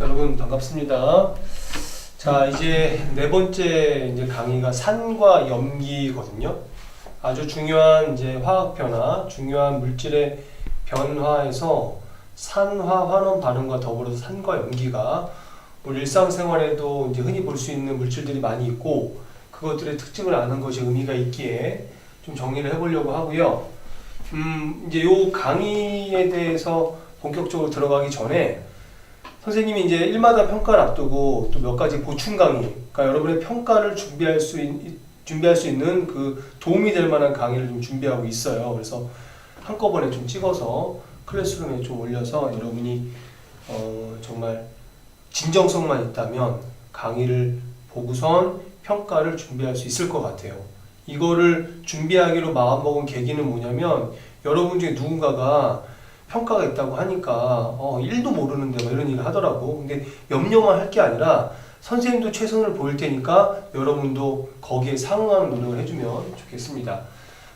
여러분 반갑습니다. 자 이제 네 번째 이제 강의가 산과 염기거든요. 아주 중요한 이제 화학 변화, 중요한 물질의 변화에서 산화 환원 반응과 더불어서 산과 염기가 우리 일상생활에도 이제 흔히 볼 수 있는 물질들이 많이 있고 그것들의 특징을 아는 것이 의미가 있기에 좀 정리를 해보려고 하고요. 음 이제 요 강의에 대해서 본격적으로 들어가기 전에 선생님이 이제 일마다 평가를 앞두고 또 몇 가지 보충 강의, 그러니까 여러분의 평가를 준비할 수 있, 준비할 수 있는 그 도움이 될 만한 강의를 좀 준비하고 있어요. 그래서 한꺼번에 좀 찍어서 클래스룸에 좀 올려서 여러분이 어, 정말 진정성만 있다면 강의를 보고선 평가를 준비할 수 있을 것 같아요. 이거를 준비하기로 마음먹은 계기는 뭐냐면 여러분 중에 누군가가 평가가 있다고 하니까 어, 1도 모르는데 뭐 이런 일을 하더라고. 근데 염려만 할 게 아니라 선생님도 최선을 보일 테니까 여러분도 거기에 상응하는 노력을 해주면 좋겠습니다.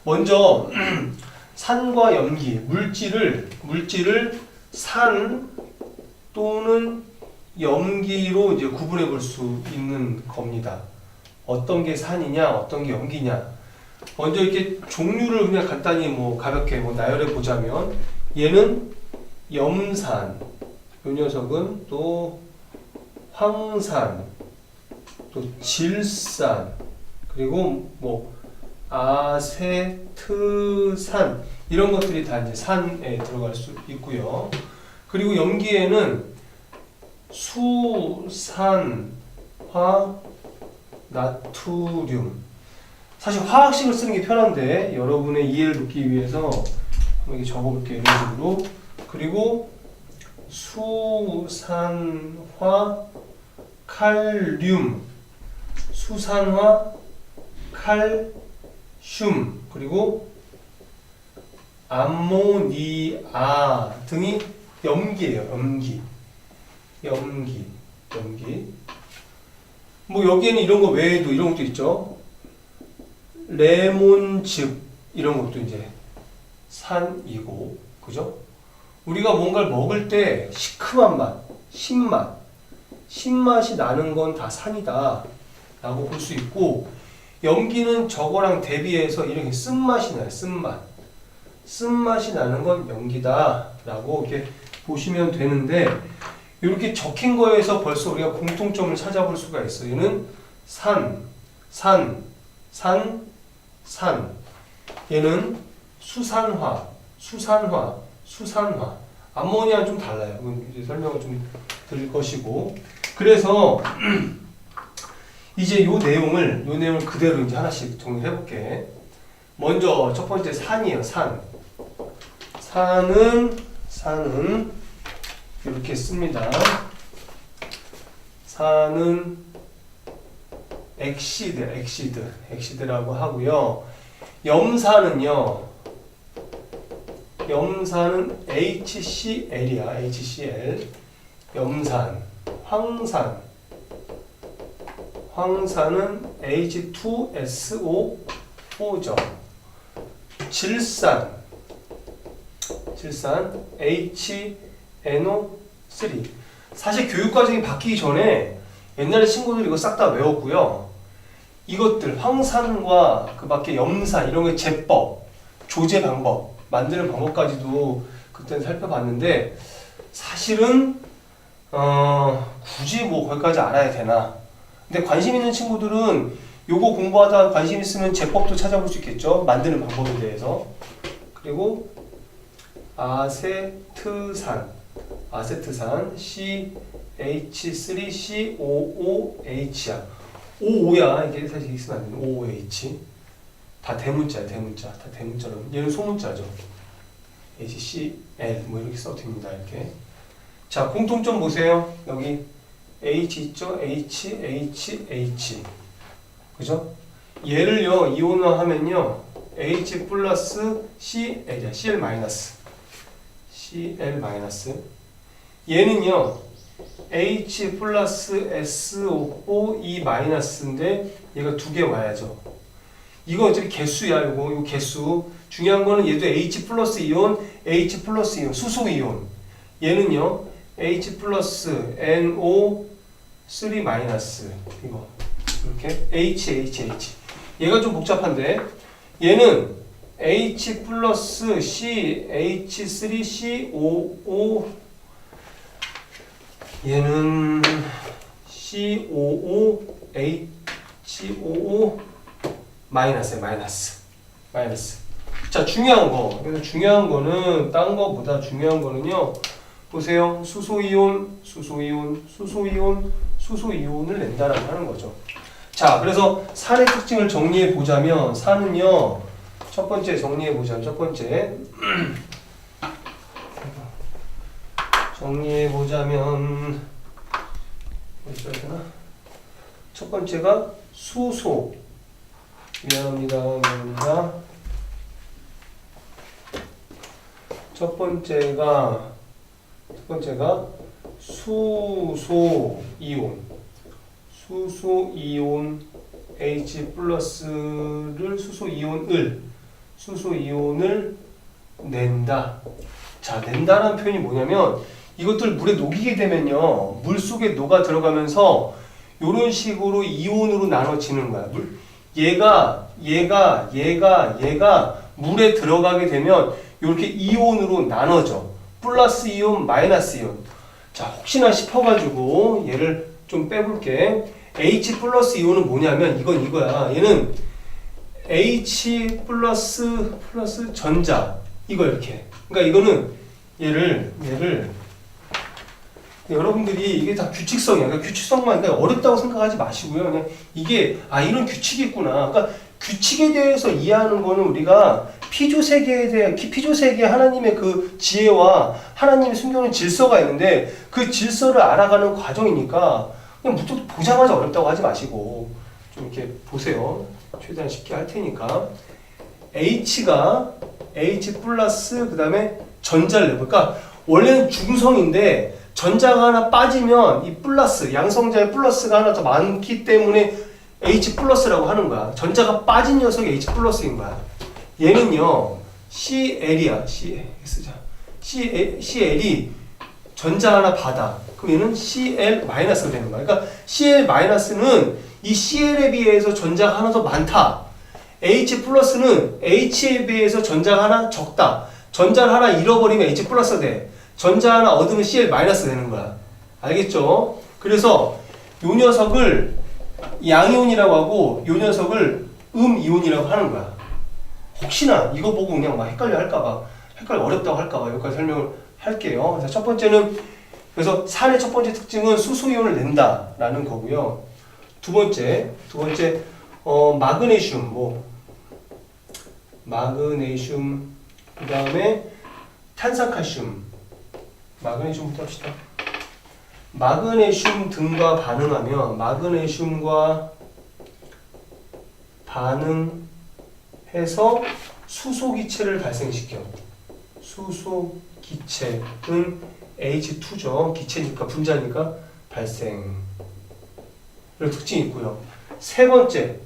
먼저 산과 염기, 물질을 물질을 산 또는 염기로 이제 구분해 볼 수 있는 겁니다. 어떤 게 산이냐, 어떤 게 염기냐. 먼저 이렇게 종류를 그냥 간단히 뭐 가볍게 뭐 나열해 보자면 얘는 염산, 이 녀석은 또 황산, 또 질산, 그리고 뭐 아세트산 이런 것들이 다 이제 산에 들어갈 수 있고요. 그리고 염기에는 수산 화 나트륨 사실 화학식을 쓰는 게 편한데 여러분의 이해를 돕기 위해서 이렇게 적어볼게요. 이런 식으로. 그리고 수산화 칼륨. 수산화 칼슘. 그리고 암모니아 등이 염기예요. 염기. 염기. 염기. 뭐 여기에는 이런 거 외에도 이런 것도 있죠. 레몬즙 이런 것도 이제 산이고 그죠? 우리가 뭔가를 먹을 때 시큼한 맛, 신맛, 신맛이 나는 건 다 산이다 라고 볼 수 있고 염기는 저거랑 대비해서 이렇게 쓴맛이 나요 쓴맛. 쓴맛이 나는 건 염기다 라고 이렇게 보시면 되는데 이렇게 적힌 거에서 벌써 우리가 공통점을 찾아볼 수가 있어요. 얘는 산, 산, 산, 산. 얘는 수산화, 수산화, 수산화. 암모니아는 좀 달라요. 설명을 좀 드릴 것이고. 그래서 이제 요 내용을 요 내용을 그대로 이제 하나씩 정리해 볼게. 먼저 첫 번째 산이에요. 산. 산은 산은 이렇게 씁니다. 산은 엑시드, 엑시드, 엑시드라고 하고요. 염산은요. 염산은 HCl이야. HCl. 염산. 황산. 황산은 H2SO4죠. 질산. 질산 HNO3. 사실 교육 과정이 바뀌기 전에 옛날에 친구들이 이거 싹 다 외웠고요. 이것들 황산과 그 밖에 염산 이런 게 제법, 조제 방법, 만드는 방법까지도 그때는 살펴봤는데 사실은 어, 굳이 뭐 거기까지 알아야 되나? 근데 관심 있는 친구들은 요거 공부하다 관심 있으면 제법도 찾아볼 수 있겠죠. 만드는 방법에 대해서. 그리고 아세트산, 아세트산 CH3COOH야. OO야 이게 사실 있으면 안 되는 OOH 다 대문자야 대문자. 다 대문자로. 얘는 소문자죠. HCl 뭐 이렇게 써도 됩니다 이렇게. 자 공통점 보세요. 여기 H 있죠? H H H. 그죠? 얘를요 이온화하면요 H 플러스 Cl이야. Cl 마이너스. Cl 마이너스. 얘는요 H 플러스 SO4 E 마이너스인데 얘가 두 개 와야죠. 이거 어차피 개수야 이거 이거 개수. 중요한 거는 얘도 H 플러스 이온, H 플러스 이온, 수소 이온. 얘는요 H 플러스 NO 3 마이너스 이거 이렇게 H H H 얘가 좀 복잡한데 얘는 H 플러스 C H3 COO 얘는 COO HOO 마이너스 마이너스. 마이너스. 자 중요한 거. 그래서 중요한 거는 딴 거보다 중요한 거는요. 보세요. 수소이온 수소이온 수소이온 수소이온을 낸다라고 하는 거죠. 자 그래서 산의 특징을 정리해 보자면 산은요. 첫 번째 정리해 보자면 첫 번째. 정리해 보자면 뭐 있어야 되나? 첫 번째가 수소 미안합니다 미안합니다 첫 번째가 첫 번째가 수소 이온 수소 이온 H 플러스를 수소 이온을 수소 이온을 낸다. 자, 낸다라는 표현이 뭐냐면 이것들 물에 녹이게 되면요. 물 속에 녹아 들어가면서 이런 식으로 이온으로 나눠지는 거야. 물 얘가 얘가 얘가 얘가 물에 들어가게 되면 이렇게 이온으로 나눠져. 플러스 이온, 마이너스 이온. 자, 혹시나 싶어가지고 얘를 좀 빼볼게. H 플러스 이온은 뭐냐면 이건 이거야. 얘는 H 플러스 플러스 전자 이거 이렇게. 그러니까 이거는 얘를 얘를 여러분들이 이게 다 규칙성이야. 그러니까 규칙성만 그러니까 어렵다고 생각하지 마시고요. 그냥 이게 아 이런 규칙이 있구나. 그러니까 규칙에 대해서 이해하는 거는 우리가 피조 세계에 대한 피조 세계 하나님의 그 지혜와 하나님의 숨겨놓은 질서가 있는데 그 질서를 알아가는 과정이니까 그냥 무조건 보자마자 어렵다고 하지 마시고 좀 이렇게 보세요. 최대한 쉽게 할 테니까 H가 H 플러스 그 다음에 전자를 내볼까? 원래는 중성인데 전자가 하나 빠지면 이 플러스 양성자의 플러스가 하나 더 많기 때문에 H 플러스라고 하는 거야. 전자가 빠진 녀석이 H 플러스인 거야. 얘는요 CL이야. CS자 C CL이 전자 하나 받아. 그럼 얘는 CL 마이너스가 되는 거야. 그러니까 CL 마이너스는 이 CL에 비해서 전자가 하나 더 많다. H 플러스는 H에 비해서 전자가 하나 적다. 전자를 하나 잃어버리면 H 플러스 돼. 전자 하나 얻으면 CL 마이너스 되는 거야. 알겠죠? 그래서 요 녀석을 양이온이라고 하고 요 녀석을 음이온이라고 하는 거야. 혹시나 이거 보고 그냥 막 헷갈려 할까봐 헷갈려 어렵다고 할까봐 여기까지 설명을 할게요. 그래서 첫 번째는 그래서 산의 첫 번째 특징은 수소이온을 낸다라는 거고요. 두 번째 두 번째 어 마그네슘 뭐 마그네슘 그 다음에 탄산칼슘 마그네슘부터 합시다. 마그네슘 등과 반응하면 마그네슘과 반응해서 수소기체를 발생시켜. 수소기체는 H2죠. 기체니까 분자니까 발생. 이런 특징이 있고요. 세 번째,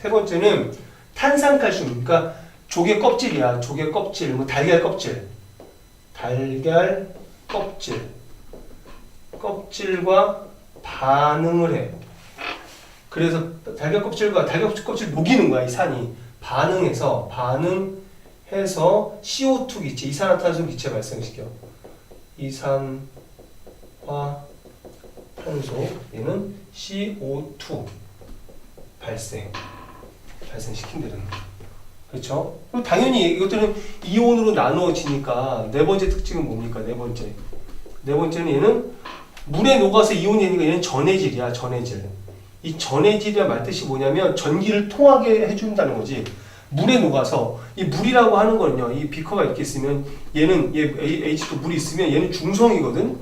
세 번째는 탄산칼슘. 그러니까 조개 껍질이야. 조개 껍질, 뭐 달걀 껍질, 달걀 껍질, 껍질과 반응을 해. 그래서 달걀 껍질과 달걀 껍질 녹이는 거야 이 산이. 반응해서 반응해서 CO2 기체 이산화탄소 기체 발생시켜. 이산화 탄소 얘는 CO2 발생 발생시킨다는 거 그렇죠? 그리고 당연히 이것들은 이온으로 나누어지니까 네 번째 특징은 뭡니까 네 번째 네 번째는 얘는 물에 녹아서 이온이 되니까 얘는 전해질이야 전해질 이 전해질이란 말뜻이 뭐냐면 전기를 통하게 해준다는 거지. 물에 녹아서 이 물이라고 하는 거는요. 이 비커가 이렇게 있으면 얘는 얘 H2 물이 있으면 얘는 중성이거든.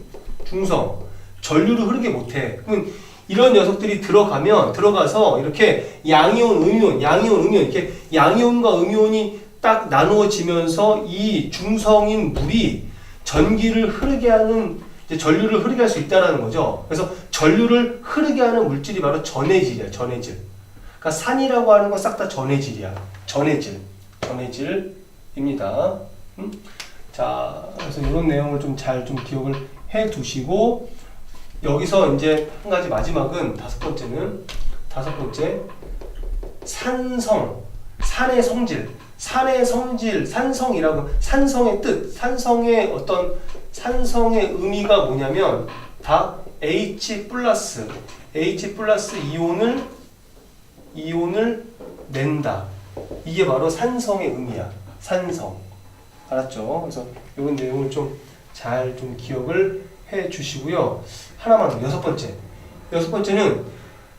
중성. 전류를 흐르게 못해. 그러면 이런 녀석들이 들어가면 들어가서 이렇게 양이온, 음이온, 양이온, 음이온 이렇게 양이온과 음이온이 딱 나누어지면서 이 중성인 물이 전기를 흐르게 하는 전류를 흐르게 할 수 있다라는 거죠. 그래서 전류를 흐르게 하는 물질이 바로 전해질이야. 전해질. 그러니까 산이라고 하는 건 싹 다 전해질이야. 전해질. 전해질입니다. 음? 자, 그래서 이런 내용을 좀 잘좀 기억을 해 두시고 여기서 이제 한 가지 마지막은 다섯 번째는 다섯 번째 산성 산의 성질. 산의 성질 산성이라고 산성의 뜻 산성의 어떤 산성의 의미가 뭐냐면 다 H 플러스 H 플러스 이온을 이온을 낸다. 이게 바로 산성의 의미야. 산성. 알았죠? 그래서 이런 내용을 좀 잘좀 기억을 해 주시고요. 하나만 더 여섯 번째. 여섯 번째는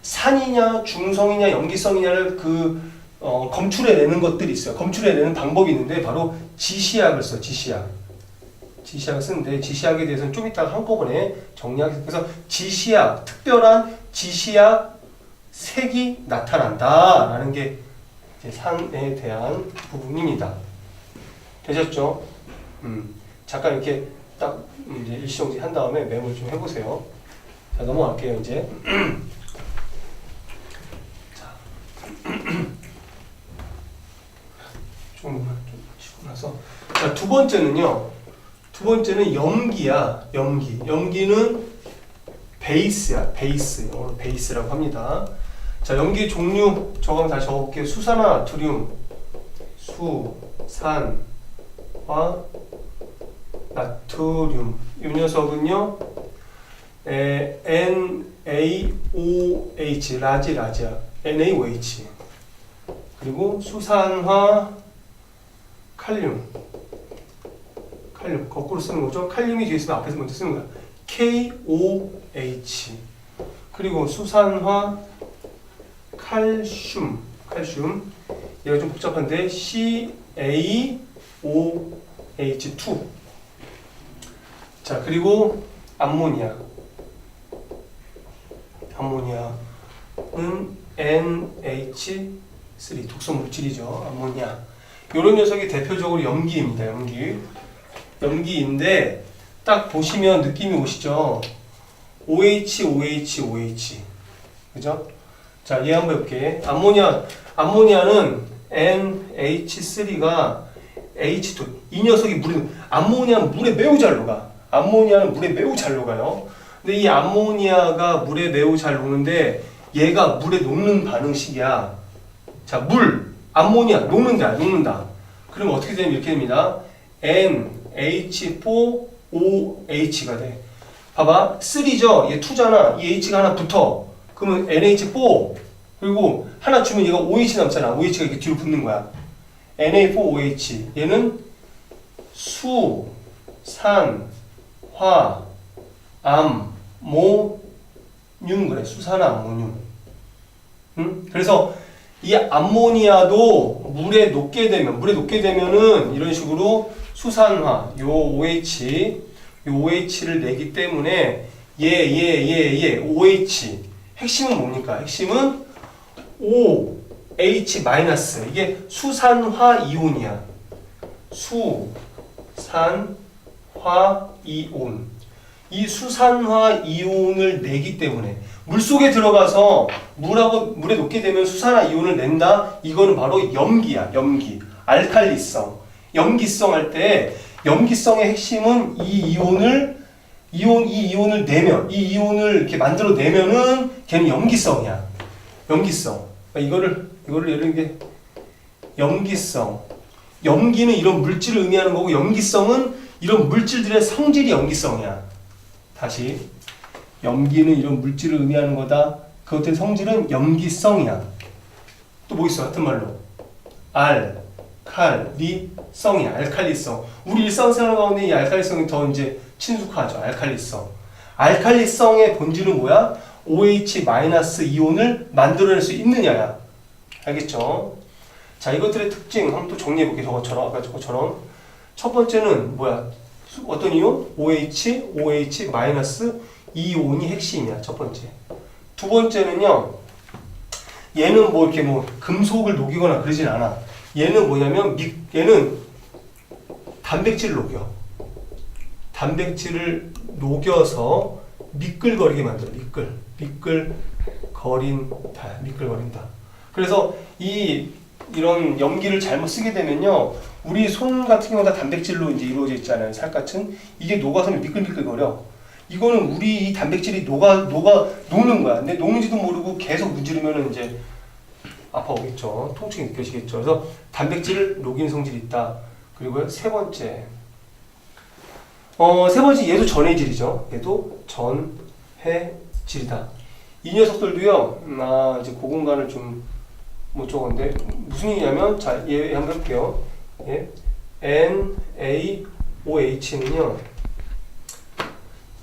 산이냐 중성이냐 염기성이냐를 그 어, 검출해내는 것들이 있어요. 검출해내는 방법이 있는데 바로 지시약을 써. 지시약. 지시약을 쓰는데 지시약에 대해서는 좀 이따가 한꺼번에 정리하겠습니다. 그래서 지시약, 특별한 지시약 색이 나타난다 라는 게 이제 산에 대한 부분입니다. 되셨죠? 음, 잠깐 이렇게 딱 이제 일시정지 한 다음에 메모를 좀 해보세요. 자 넘어갈게요 이제. 자, 좀, 좀 치고 나서 자 두 번째는요. 두 번째는 염기야. 염기. 염기는 베이스야. 베이스. 영어로 베이스라고 합니다. 자 염기 종류 저거 한번 다시 적어볼게요. 수산화 나트륨, 수, 산, 화, 나트륨. 이 녀석은요. 에, NaOH 라지 라지야. NaOH. 그리고 수산화 칼륨. 칼륨 거꾸로 쓰는 거죠. 칼륨이 뒤에 있으면 앞에서 먼저 쓰는 거야. KOH. 그리고 수산화 칼슘. 칼슘. 얘가 좀 복잡한데 CaOH2. 자, 그리고 암모니아. 암모니아는 NH3 독성 물질이죠. 암모니아. 이런 녀석이 대표적으로 염기입니다. 염기. 염기인데 딱 보시면 느낌이 오시죠. OH, OH, OH. 그죠? 자, 얘 한번 해볼게. 암모니아, 암모니아는 NH3가 H2. 이 녀석이 물에, 암모니아는 물에 매우 잘 녹아. 암모니아는 물에 매우 잘 녹아요. 근데 이 암모니아가 물에 매우 잘 녹는데 얘가 물에 녹는 반응식이야. 자, 물, 암모니아 녹는다, 녹는다. 그럼 어떻게 되면 이렇게 됩니다. NH4OH가 돼. 봐봐, 3죠. 얘 2잖아. 이 H가 하나 붙어. 그러면 NH4 그리고 하나 주면 얘가 OH 남잖아. OH가 이렇게 뒤로 붙는 거야. Na4OH 얘는 수, 산, 화, 암, 모, 뇽 그래. 수산 암모늄. 응? 그래서 이 암모니아도 물에 녹게 되면 물에 녹게 되면은 이런 식으로 수산화 요 OH 요 OH를 내기 때문에 얘 얘 얘 얘 OH 핵심은 뭡니까? 핵심은 OH 마이너스 이게 수산화 이온이야. 수산화 이온 이 수산화 이온을 내기 때문에 물 속에 들어가서 물하고 물에 녹게 되면 수산화 이온을 낸다. 이거는 바로 염기야. 염기. 알칼리성. 염기성 할 때 염기성의 핵심은 이 이온을 이온 이 이온을 내면 이 이온을 이렇게 만들어 내면은 걔는 염기성이야. 염기성. 그러니까 이거를 이거를 예를 들게 염기성. 염기는 이런 물질을 의미하는 거고 염기성은 이런 물질들의 성질이 염기성이야. 다시 염기는 이런 물질을 의미하는 거다. 그것의 성질은 염기성이야. 또 뭐 있어? 같은 말로 알, 칼, 리, 성이야. 알칼리성. 우리 일상생활 가운데 이 알칼리성이 더 이제 친숙하죠. 알칼리성. 알칼리성의 본질은 뭐야? OH 이온을 만들어낼 수 있느냐야. 알겠죠? 자, 이것들의 특징 한번 또 정리해 볼게요. 저것처럼 아까 저것처럼 첫 번째는 뭐야? 어떤 이온? OH, OH 이온이 핵심이야. 첫 번째. 두 번째는요. 얘는 뭐 이렇게 뭐 금속을 녹이거나 그러진 않아. 얘는 뭐냐면 미, 얘는 단백질을 녹여. 단백질을 녹여서 미끌거리게 만들어. 미끌. 미끌거린다. 미끌거린다. 그래서 이 이런 염기를 잘못 쓰게 되면요. 우리 손 같은 경우 다 단백질로 이제 이루어져 있잖아요. 살 같은 이게 녹아서 미끌미끌 거려. 이거는 우리 이 단백질이 녹아 녹아 녹는 거야. 근데 녹는지도 모르고 계속 문지르면은 이제 아파오겠죠. 통증이 느껴지겠죠. 그래서 단백질 녹인 성질이 있다. 그리고 세 번째, 어, 세 번째 얘도 전해질이죠. 얘도 전해질이다. 이 녀석들도요. 음, 아 이제 고공간을 좀 못 적었는데 무슨 얘기냐면 자, 얘 한번 해볼게요. 예. N A O H는요.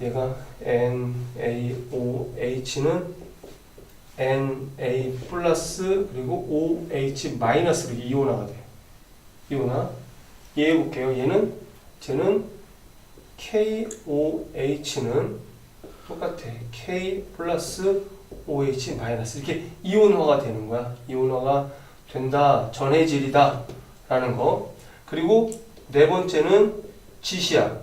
얘가 N A O H는 N A 플러스 그리고 O H 마이너스로 이온화가 돼요. 이온화. 얘 해볼게요. 얘는 쟤는 K O H는 똑같아. K 플러스 OH 마이너스 이렇게 이온화가 되는 거야. 이온화가 된다. 전해질이다. 라는 거. 그리고 네 번째는 지시약.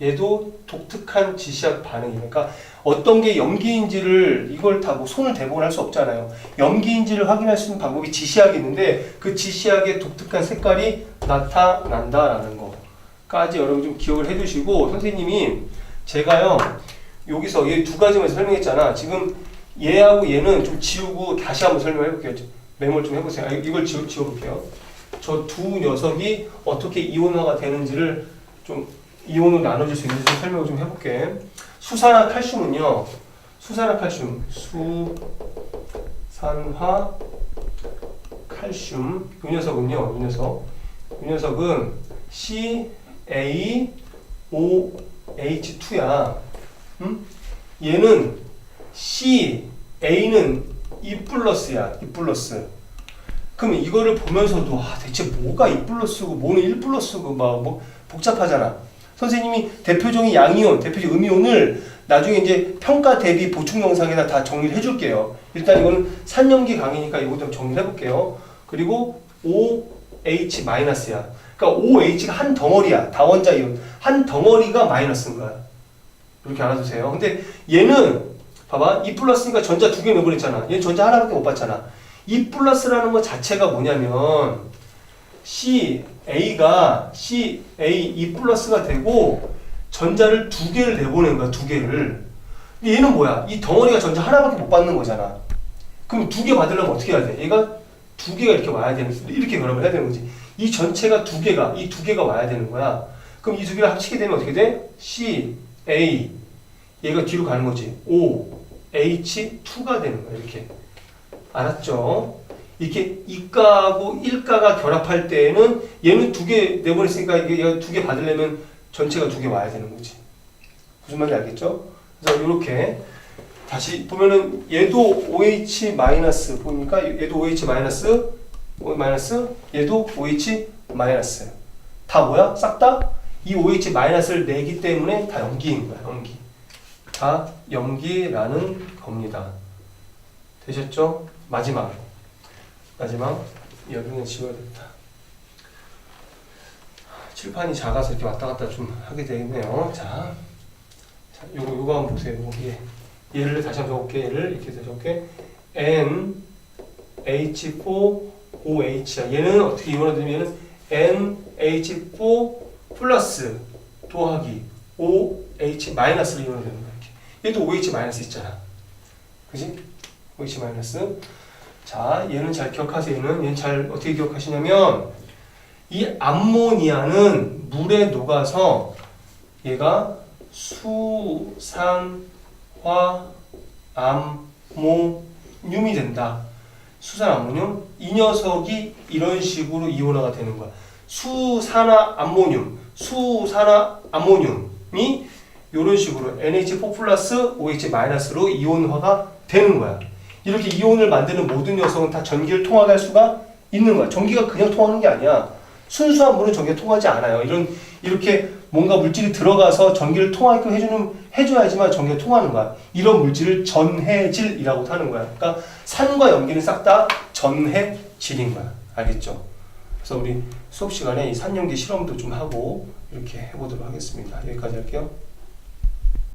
얘도 독특한 지시약 반응이니까 그러니까 어떤 게 염기인지를 이걸 다 뭐 손을 대보고 할 수 없잖아요. 염기인지를 확인할 수 있는 방법이 지시약이 있는데 그 지시약의 독특한 색깔이 나타난다라는 거까지 여러분 좀 기억을 해두시고 선생님이 제가요 여기서 얘두 가지만 설명했잖아. 지금 얘하고 얘는 좀 지우고 다시 한번 설명해 볼게요. 메모를 좀 해보세요. 아, 이걸 지워, 지워볼게요. 저 두 녀석이 어떻게 이온화가 되는지를 좀 이온으로 나눠질 수 있는지 좀 설명을 좀 해볼게. 수산화 칼슘은요. 수산화 칼슘, 수산화 칼슘. 이 녀석은요. 이 녀석. 이 녀석은 CaO2야. 음? 얘는 C, A는 E 플러스야. E 플러스. 그럼 이거를 보면서도 아, 대체 뭐가 E 플러스고 뭐는 1 플러스고 막 뭐 복잡하잖아. 선생님이 대표적인 양이온, 대표적 음이온을 나중에 이제 평가 대비 보충 영상에다 다 정리를 해줄게요. 일단 이거는 산염기 강의니까 이거 좀 정리해 볼게요. 그리고 OH 마이너스야. 그러니까 OH가 한 덩어리야. 다원자 이온 한 덩어리가 마이너스인 거야. 이렇게 알아두세요. 근데 얘는 봐봐 E 플러스니까 전자 두개 내보냈잖아. 얘는 전자 하나밖에 못 받잖아. E 플러스라는 것 자체가 뭐냐면 C A가 C A E 플러스가 되고 전자를 두 개를 내보낸 거야. 두 개를. 근데 얘는 뭐야? 이 덩어리가 전자 하나밖에 못 받는 거잖아. 그럼 두 개 받으려면 어떻게 해야 돼? 얘가 두 개가 이렇게 와야 되는 이렇게 그러면 해야 되는 거지. 이 전체가 두 개가 이 두 개가 와야 되는 거야. 그럼 이 두 개를 합치게 되면 어떻게 돼? C A 얘가 뒤로 가는 거지. O H 2가 되는 거야. 이렇게. 알았죠? 이렇게 이가하고 일가가 결합할 때에는 얘는 두 개 내보냈으니까 이게 두 개 받으려면 전체가 두 개 와야 되는 거지. 무슨 말인지 알겠죠? 그래서 이렇게 다시 보면은 얘도 OH 마이너스 보니까 얘도 OH 마이너스 마이너스 얘도 OH 마이너스 다 뭐야? 싹 다 이 OH 마이너스를 내기 때문에 다 염기인 거야. 염기. 다 염기라는 겁니다. 되셨죠? 마지막 마지막 여기는 지워야겠다. 칠판이 작아서 이렇게 왔다 갔다 좀 하게 되겠네요. 자, 자 요거 요거 한번 보세요. 여기 얘를 다시 한번 적을게. 얘를 이렇게 해서 적게 N H4 OH야. 얘는 어떻게 이원화되면 N H4 플러스 더하기 OH 이원화되는 거야. 이렇게. 얘도 OH 마이너스 있잖아. 그지? OH 마이너스. 자, 얘는 잘 기억하세요. 얘는 얘는 잘 어떻게 기억하시냐면 이 암모니아는 물에 녹아서 얘가 수산화 암모늄이 된다. 수산 암모늄 이 녀석이 이런 식으로 이온화가 되는 거야. 수산화 암모늄, 수산화 암모늄이 이런 식으로 NH4 플러스 OH 마이너스로 이온화가 되는 거야. 이렇게 이온을 만드는 모든 녀석은 다 전기를 통하게 할 수가 있는 거야. 전기가 그냥 통하는 게 아니야. 순수한 물은 전기가 통하지 않아요. 이런 이렇게 뭔가 물질이 들어가서 전기를 통하게끔 해주는 해줘야지만 전기가 통하는 거야. 이런 물질을 전해질이라고 하는 거야. 그러니까 산과 염기는 싹 다 전해질인 거야. 알겠죠? 그래서 우리 수업 시간에 이 산염기 실험도 좀 하고 이렇게 해보도록 하겠습니다. 여기까지 할게요.